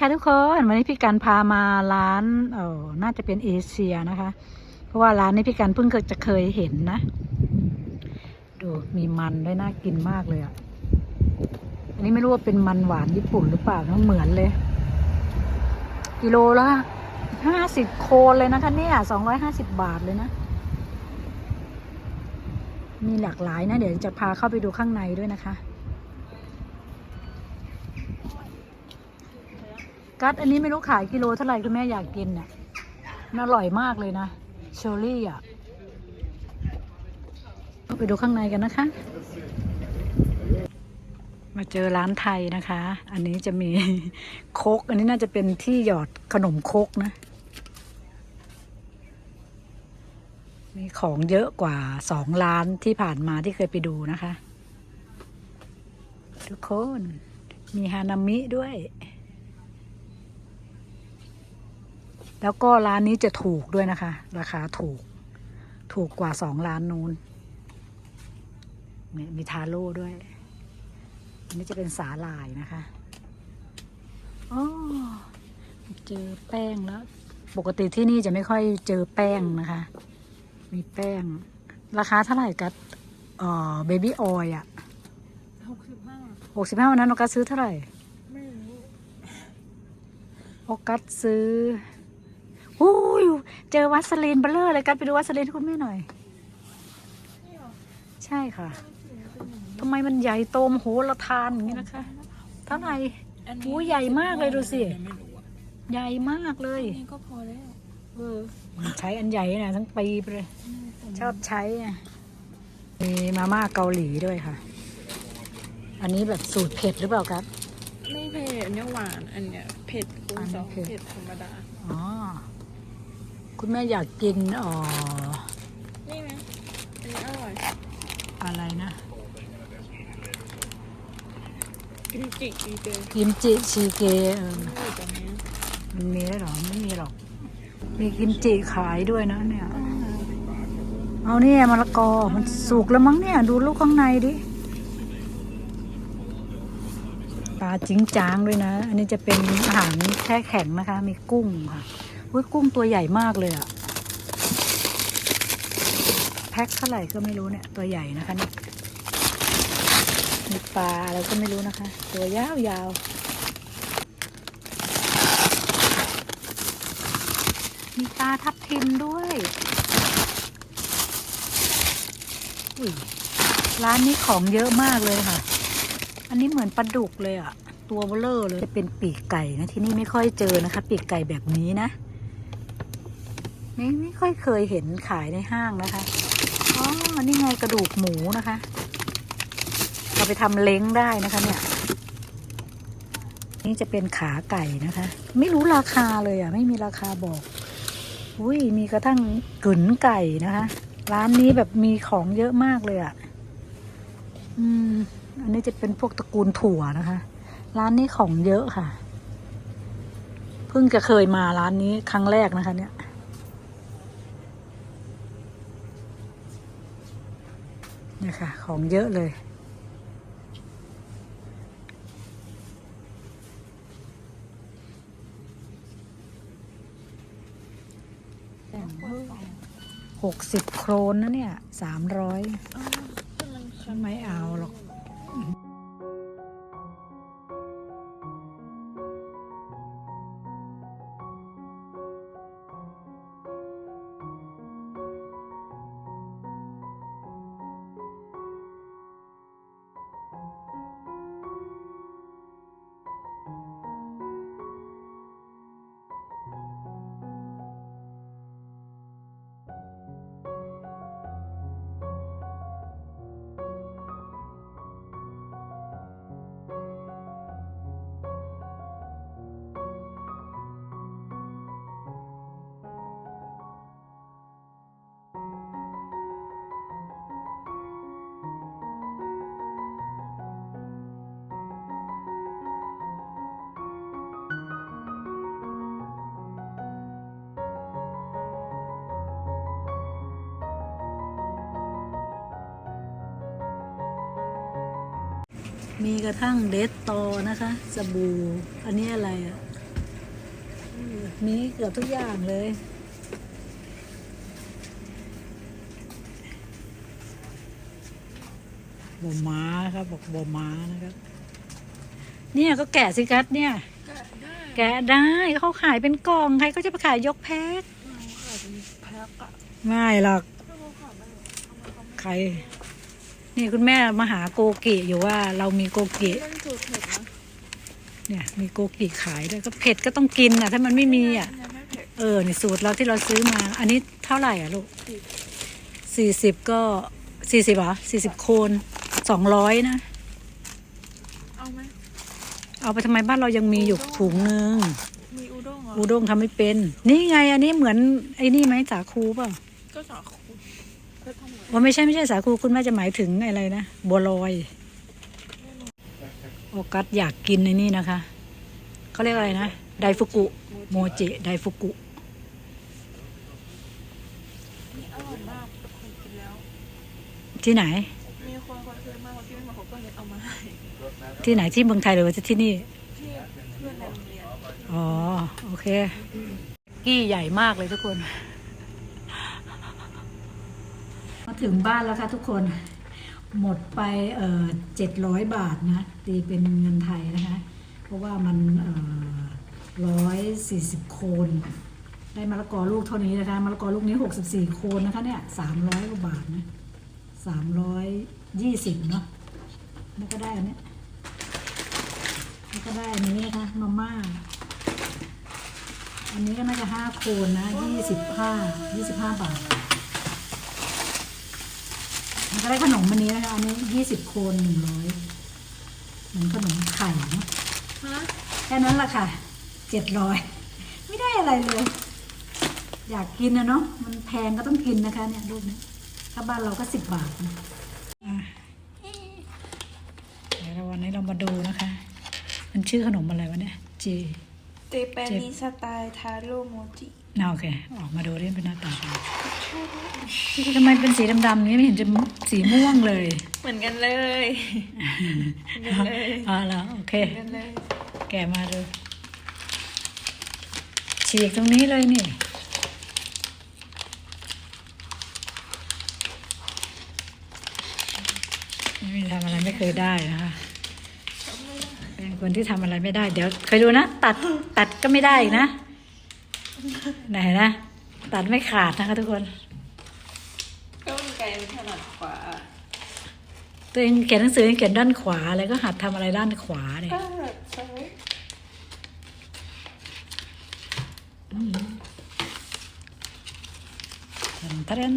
ค่ะทุกคนวันนี้พี่กันพามาร้านเออน่าจะเป็นเอเชียนะคะ เพราะว่าร้านนี้พี่กันเพิ่งเคยจะเคยเห็นนะ ดูมีมันด้วยน่ากินมากเลยอะอันนี้ไม่รู้ว่าเป็นมันหวานญี่ปุ่นหรือเปล่านะเหมือนเลย กิโลละห้าสิบโคนเลยนะคะเนี่ยสองร้อยห้าสิบบาทเลยนะ มีหลากหลายนะ เดี๋ยวจะพาเข้าไปดูข้างในด้วยนะคะ กัดอันนี้ไม่รู้ขายกิโลเท่าไหร่คุณแม่อยากกินเนี่ยมันอร่อยมากเลยนะเชอรี่อะไปดูข้างในกันนะคะ มาเจอร้านไทยนะคะ อันนี้จะมีโคก อันนี้น่าจะเป็นที่หยอดขนมโคกนะ มีของเยอะกว่าสองร้านที่ผ่านมาที่เคยไปดูนะคะ ทุกคน มีฮานามิด้วย แล้วก็ร้านนี้จะถูกด้วยนะคะ ราคาถูก ถูกกว่าสองร้านนู้นนี่มีทาโร่ด้วย อันนี้จะเป็นสาหร่ายนะคะอ๋อเจอแป้งแล้ว ปกติที่นี่จะไม่ค่อยเจอแป้งนะคะ มีแป้ง ราคาเท่าไหร่กัดเอ่อเบบี้ออยอะหกสิบห้าหกสิบห้าวันนั้นโอกัสซื้อเท่าไหร่ ไม่รู้โอกัสซื้อ อู้ยเจอวัสลีนเบลเลอร์เลยกัดไปดูวัสลีนให้คุณแม่หน่อยนี่หรอใช่ค่ะสีมันเป็นอย่างนี้ทำไมมันใหญ่โตมโหฬารทานอย่างนี้นะคะ เท่าไหร่อันโอ้ใหญ่มากเลยดูสิไม่รู้อะใหญ่มากเลยนี่ก็พอแล้วเออใช้อันใหญ่นะทั้งปีไปเลย ชอบใช้อะมีมาม่าเกาหลีด้วยค่ะ อันนี้แบบสูตรเผ็ดหรือเปล่าครับ ไม่เผ็ดอันเนี้ยหวาน อันเนี้ยเผ็ดคูณอันนี้สองเผ็ดเผ็ดธรรมดา อ๋อ คุณแม่อยากกินอ๋อนี่ไหมอันนี้อร่อยอะไรนะกิมจิอีเกลกิมจิชีเกเออไม่อยู่ตรงนี้มันมีได้หรอไม่มีหรอก มีกิมจิขายด้วยนะเนี่ย เอาเนี่ยมะละกอมันสุกแล้วมั้งเนี่ย ดูลูกข้างในดิปลาจิงจางด้วยนะ อันนี้จะเป็นอาหารแช่แข็งนะคะ มีกุ้งค่ะ อุ้ยกุ้งตัวใหญ่มากเลยอะแพ็คเท่าไหร่ก็ไม่รู้เนี่ย ตัวใหญ่นะคะเนี่ยมีปลาอะไรก็ไม่รู้นะคะ ตัวยาวยาวมีปลาทับทิมด้วยอุ้ยร้านนี้ของเยอะมากเลยค่ะ อันนี้เหมือนปลาดุกเลยอะตัวเบลเลอร์เลย จะเป็นปีกไก่นะที่นี่ไม่ค่อยเจอนะคะ ปีกไก่แบบนี้นะ ไม่ไม่ค่อยเคยเห็นขายในห้างนะคะอ๋อนี่ไงกระดูกหมูนะคะเราไปทำเล้งได้นะคะเนี่ย นี่จะเป็นขาไก่นะคะ ไม่รู้ราคาเลยอะไม่มีราคาบอก อุ้ยมีกระทั่งกึ๋นไก่นะคะ ร้านนี้แบบมีของเยอะมากเลยอะ อืม อันนี้จะเป็นพวกตระกูลถั่วนะคะ ร้านนี้ของเยอะค่ะ เพิ่งจะเคยมาร้านนี้ครั้งแรกนะคะ เนี่ย เนี่ยค่ะ ของเยอะเลย หกสิบโครนนะเนี่ยสามร้อยอ๋อแต่มันคันไม่เอา มีกระทั่งเดตโตนะคะสบู่อันนี้อะไรอะมีเกือบทุกอย่างเลยบม้าครับบอกบม้านะครับ เนี่ยก็แกะสิกัดเนี่ยก็ได้แกะได้เขาขายเป็นกล่องใครก็จะไปขายยกแพ็คเราขายเป็นแพ็คอะไม่หรอกถ้าเราขายไม่ทำไมเขาไม่ใคร นี่คุณแม่มาหาโกกิอยู่ว่าเรามีโกกิเป็นสูตรเผ็ดนะเนี่ย มีโกกิขายด้วยก็เผ็ดก็ต้องกินอะ ถ้ามันไม่มีอะยังไม่เผ็ดเออนี่สูตรเราที่เราซื้อมา อันนี้เท่าไหร่อะลูกสี่สิบก็สี่สิบเหรอสี่สิบโคนสองร้อยนะ เอาไหมเอาไปทำไมบ้านเรายังมีอยู่ถุงนึงมีอุด้งเหรออูด้งทำไม่เป็น นี่ไงอันนี้เหมือนไอ้นี่ไหมสาคูเปล่าก็สาคูก็ทำเหมือน ว่าไม่ใช่ไม่ใช่สาคูคุณแม่จะหมายถึงอะไรนะบัวลอยโอกัสอยากกินในนี่นะคะเขาเรียกอะไรนะไดฟุกุ โมจิไดฟุกุนี่อร่อยมากเคยกินแล้ว ที่ไหน มีคนคนซื้อมาวันที่ไม่มาเขาก็เลยเอามาให้ที่ไหนที่เมืองไทยหรือว่าที่นี่ที่เพื่อนในโรงเรียนอ๋อโอเค กี้ใหญ่มากเลยทุกคน มา ถึงบ้านแล้วค่ะทุกคน หมดไปเอ่อเจ็ดร้อยบาทนะ ตีเป็นเงินไทยนะคะ เพราะว่ามันเอ่อร้อยสี่สิบโคน ได้มะละกอลูกเท่านี้นะคะ มะละกอลูกนี้หกสิบสี่โคนนะคะเนี่ยสามร้อยกว่าบาทนะสามร้อยยี่สิบเนาะ แล้วก็ได้อันนี้แล้วก็ได้อันนี้นะคะมาม่าอันนี้ก็น่าจะห้าโคนนะยี่สิบห้ายี่สิบห้าบาท ก็ได้ขนมอันนี้นะคะอันนี้ยี่สิบโคนหนึ่งร้อยเหมือนขนมไข่เนาะฮะแค่นั้นแหละค่ะเจ็ดร้อยไม่ได้อะไรเลย อยากกินนะเนาะมันแพงก็ต้องกินนะคะ เนี่ยรูปนี้ถ้าบ้านเราก็สิบบาทนะอะเดี๋ยวเราวันนี้เรามาดูนะคะ มันชื่อขนมอะไรวะเนี่ยจี เจแปนิสไตล์ทาโร่โมจิน่าโอเค ออกมาดูดิเป็นหน้าตาเป็นทำไมเป็นสีดำๆนี้ไม่เห็นจะสีม่วงเลย เหมือนกันเลยเหมือนกันเลยอ๋อแล้วโอเคเหมือนกันเลยแกะมาดูฉีกตรงนี้เลยนี่ไม่ทำอะไรไม่เคยได้นะคะเป็น คนที่ทำอะไรไม่ได้ เดี๋ยวเคยดูนะ ตัดตัดก็ไม่ได้อีกนะ ไหนนะ ตัดไม่ขาดนะคะทุกคนก็มันไกลมันถนัดขวา ตัวเองเขียนหนังสือเขียนด้านขวาอะไรก็หัดทำอะไรด้านขวาเนี่ยก็แบบใช้ทันทัน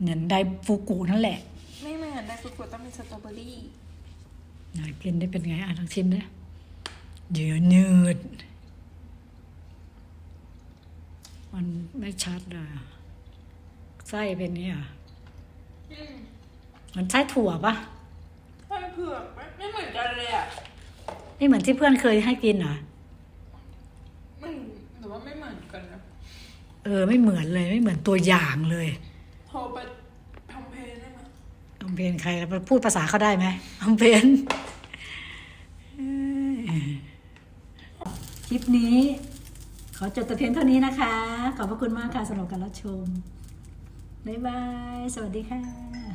เหมือนไดฟูกุนั่นแหละ ไม่เหมือนไดฟุกุต้องมีสตรอเบอรี่ ไหนกินได้เป็นไงอะลองชิมดิเยืดยืด มันไม่ชัดเลยอะไส้เป็นนี้อะมันไส้ถั่วปะไส้เผือกไหมไม่เหมือนกันเลยอะนี่เหมือนที่เพื่อนเคยให้กินเหรอไม่หรือว่าไม่เหมือนกันนะเออ ไม่เหมือนเลย ไม่เหมือนตัวอย่างเลยโทรไปทำเพลงได้ไหม เพนใครพูดภาษาเขาได้ไหมอมเพนคลิปนี้ ขอจบแต่เพียงเท่านี้นะคะ ขอบพระคุณมากค่ะสำหรับการรับชม บ๊ายบาย สวัสดีค่ะ